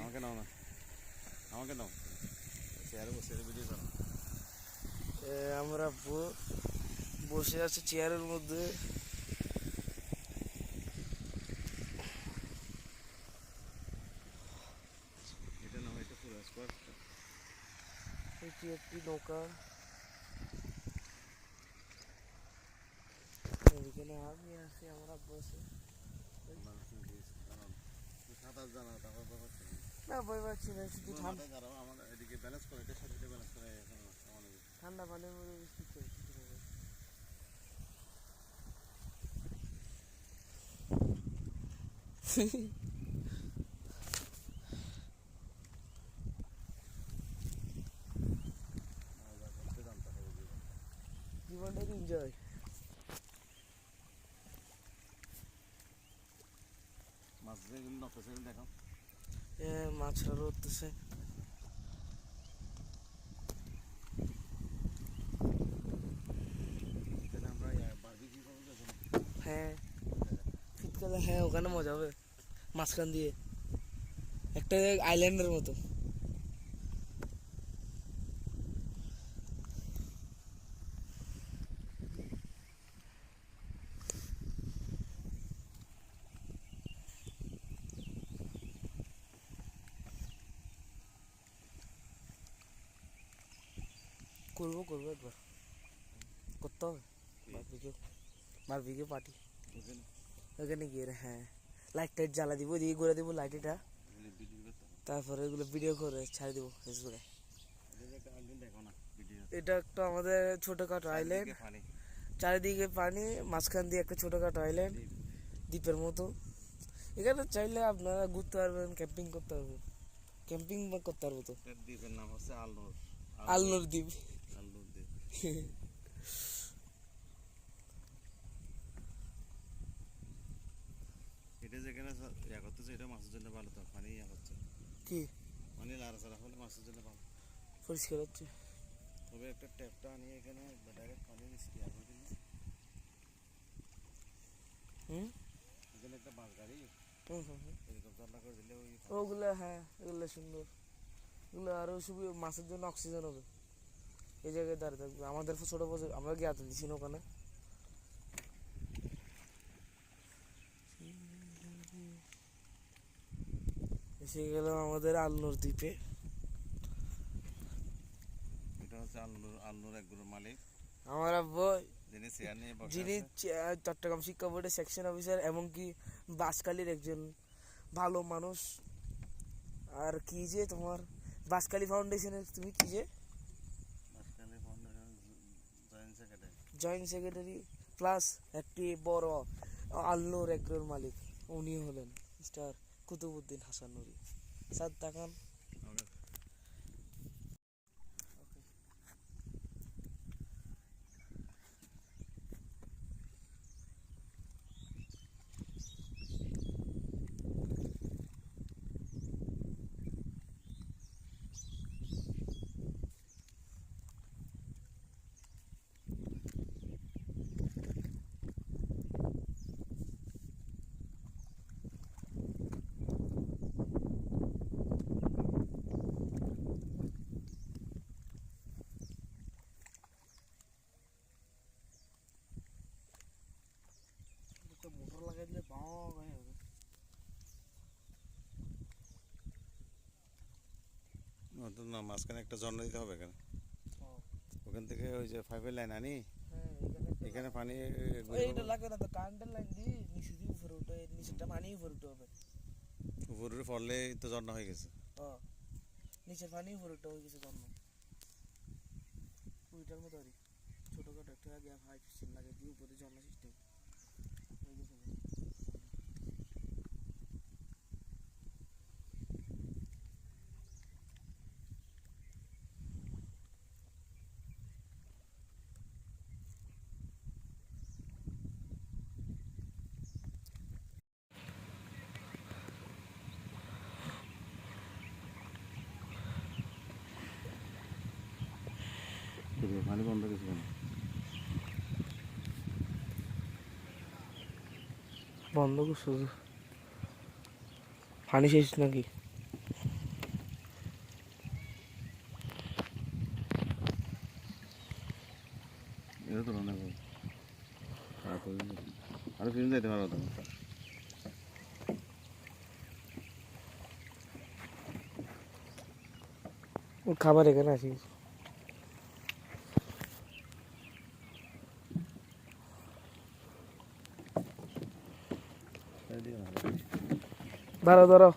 আমাকে নাও না আমাকে নাও চেয়ারে বসে ভিডিও করো আমরা বসে আছি। চেয়ারের মধ্যে এটা নাও এটা এটি একটি নৌকা এখানে আমি আছি আমরা বসে সাঁতার জানা তারপর ব্যাপার ছিল। না ভয় পাচ্ছি না শুধু ঠান্ডা কারণ আমার এদিকে ব্যালেন্স করে এটার সাথে ব্যালেন্স করে এখন ঠান্ডা পানির মধ্যে বৃষ্টি কীভাবে? আমরা বারবিকিউ করব যখন হ্যাঁ শীতকালে হ্যাঁ ওখানে মজা হবে। মাঝখান দিয়ে। একটা আইল্যান্ডের মতো। করব করব একবার। করতে হবে। বারবিকিউ বারবিকিউ পার্টি ওখানে গিয়ে রে, হ্যাঁ। লাইট টাইট জ্বালা দিব দিয়ে ঘুরে দিব লাইট এটা। এগুলো ভিডিও করতে হবে তারপরে এগুলো ভিডিও করে ছাড়ে দিব ফেসবুকে এটা একটা আমাদের ছোটখাটো আইল্যান্ড চারিদিকে পানি মাঝখান দিয়ে একটা ছোটখাটো আইল্যান্ড দ্বীপের মতো। এখানে চাইলে আপনারা ঘুরতে পারবেন ক্যাম্পিং করতে পারবেন। ক্যাম্পিং করতে পারব তো? দ্বীপের নাম হচ্ছে আলনুর। আলনোর দ্বীপ। এটা যেখানে ইয়া করতেছে এটা মাছের জন্য ভালো তো পানি ইয়া করছে কি? পানি লাড়াচাড়া হলে মাছের জন্য ভালো। পরিষ্কার হচ্ছে। তবে একটা ট্যাপটা আনিয়ে এখানে ডাইরেক্ট পানি ইয়া করে দিলে হুম? এখানে একটা বাস গাড়ি। এরকম করে দিলে ওই ওগুলো হ্যাঁ এগুলো সুন্দর। এগুলো আরও শুধু মাছের জন্য অক্সিজেন হবে। এই জায়গায় দাঁড়িয়ে থাকবে। আমাদের ছোট বছর আমরা গিয়ে আতে দিছি ওখানে? এসে গেলাম আমাদের আলনোর দ্বীপে। এটা হচ্ছে এক মালিক। আমার আব্বু যিনি চট্টগ্রাম শিক্ষা বোর্ডের সেকশন অফিসার এমনকি বাসকালীর একজন ভালো মানুষ। আর কি যে তোমার বাসকালী ফাউন্ডেশনের তুমি কি যে মাঝখানে foundation joint secretary joint secretary plus একটি বড় আল্লোর এগ্রোর মালিক। উনি হলেন মিস্টার কুতুবুদ্দিন হাসান নুরি। স্যার তাকান। মাঝখানে একটা ঝর্ণা দিতে হবে এখানে। ওখান থেকে ওই যে ফাইভের লাইন আনি। হ্যাঁ এখানে পানি লাগে না তো কারেন্টের লাইন দিয়ে নিচে দিয়ে উপরে উঠে নিচেরটা পানি উপরে উঠে হবে। উপরে পড়লে তো ঝর্ণা হয়ে গেছে। নিচের পানি উপরে উঠে হয়ে গেছে জন্ম ওইটার মতো আর। ছোটখাটো একটা আগে হাইট সিস্টেম লাগে দিয়ে উপরে ঝর্ণা সিস্টেম হয়ে গেছে। পানি বন্ধ কিছু কেন বন্ধ করছ পানি শেষ নাকি? এটা তো অনেক খারাপ আরও ফিল্ম যাইতে পারো তো। খাবার এখানে আসিস ধরো ধরো